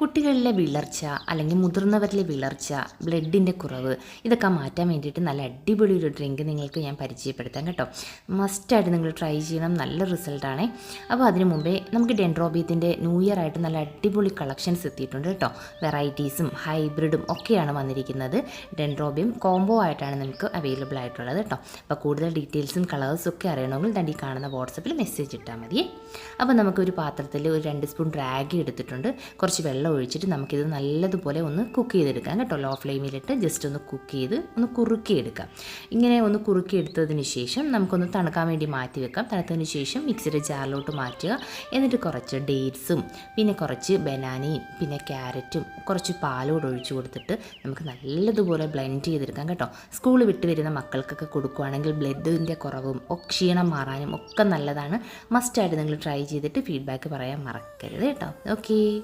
കുട്ടികളിലെ വിളർച്ച അല്ലെങ്കിൽ മുതിർന്നവരിലെ വിളർച്ച ബ്ലഡിന്റെ കുറവ് ഇതൊക്കെ മാറ്റാൻ വേണ്ടിയിട്ട് നല്ല അടിപൊളി ഒരു ഡ്രിങ്ക് നിങ്ങൾക്ക് ഞാൻ പരിചയപ്പെടുത്താം കേട്ടോ. മസ്റ്റായിട്ട് നിങ്ങൾ ട്രൈ ചെയ്യണം. നല്ല റിസൾട്ടാണ് അപ്പോൾ അതിന് മുമ്പേ നമുക്ക് ഡെൻഡ്രോബിയത്തിന്റെ ന്യൂ ഇയർ ആയിട്ട് നല്ല അടിപൊളി കളക്ഷൻസ് എത്തിയിട്ടുണ്ട് കേട്ടോ. വെറൈറ്റീസും ഹൈബ്രിഡും ഒക്കെയാണ് വന്നിരിക്കുന്നത്. ഡെൻഡ്രോബിയം കോംബോ ആയിട്ടാണ് നമുക്ക് അവൈലബിൾ ആയിട്ടുള്ളത് കേട്ടോ. അപ്പോൾ കൂടുതൽ ഡീറ്റെയിൽസും കളേഴ്സും ഒക്കെ അറിയണമെങ്കിൽ തണ്ടി കാണുന്ന വാട്സപ്പിൽ മെസ്സേജ് ഇട്ടാൽ മതിയേ. അപ്പോൾ നമുക്കൊരു പാത്രത്തിൽ ഒരു രണ്ട് സ്പൂൺ റാഗി എടുത്തിട്ടുണ്ട്. കുറച്ച് വെള്ളം ഒഴിച്ചിട്ട് നമുക്കിത് നല്ലതുപോലെ ഒന്ന് കുക്ക് ചെയ്തെടുക്കാം കേട്ടോ. ലോ ഫ്ലെയിമിലിട്ട് ജസ്റ്റ് ഒന്ന് കുക്ക് ചെയ്ത് ഒന്ന് കുറുക്കിയെടുക്കാം. ഇങ്ങനെ ഒന്ന് കുറുക്കിയെടുത്തതിന് ശേഷം നമുക്കൊന്ന് തണുക്കാൻ വേണ്ടി മാറ്റി വെക്കാം. തണുത്തതിന് ശേഷം മിക്സിയുടെ ജാറിലോട്ട് മാറ്റുക. എന്നിട്ട് കുറച്ച് ഡേറ്റ്സും പിന്നെ കുറച്ച് ബനാനയും പിന്നെ ക്യാരറ്റും കുറച്ച് പാലോട് ഒഴിച്ചു കൊടുത്തിട്ട് നമുക്ക് നല്ലതുപോലെ ബ്ലെൻഡ് ചെയ്തെടുക്കാം കേട്ടോ. സ്കൂൾ വിട്ട് വരുന്ന മക്കൾക്കൊക്കെ കൊടുക്കുകയാണെങ്കിൽ ബ്ലഡിന്റെ കുറവും ക്ഷീണം മാറാനും ഒക്കെ നല്ലതാണ്. മസ്റ്റായിട്ട് നിങ്ങൾ ട്രൈ ചെയ്തിട്ട് ഫീഡ്ബാക്ക് പറയാൻ മറക്കരുത് കേട്ടോ. ഓക്കേ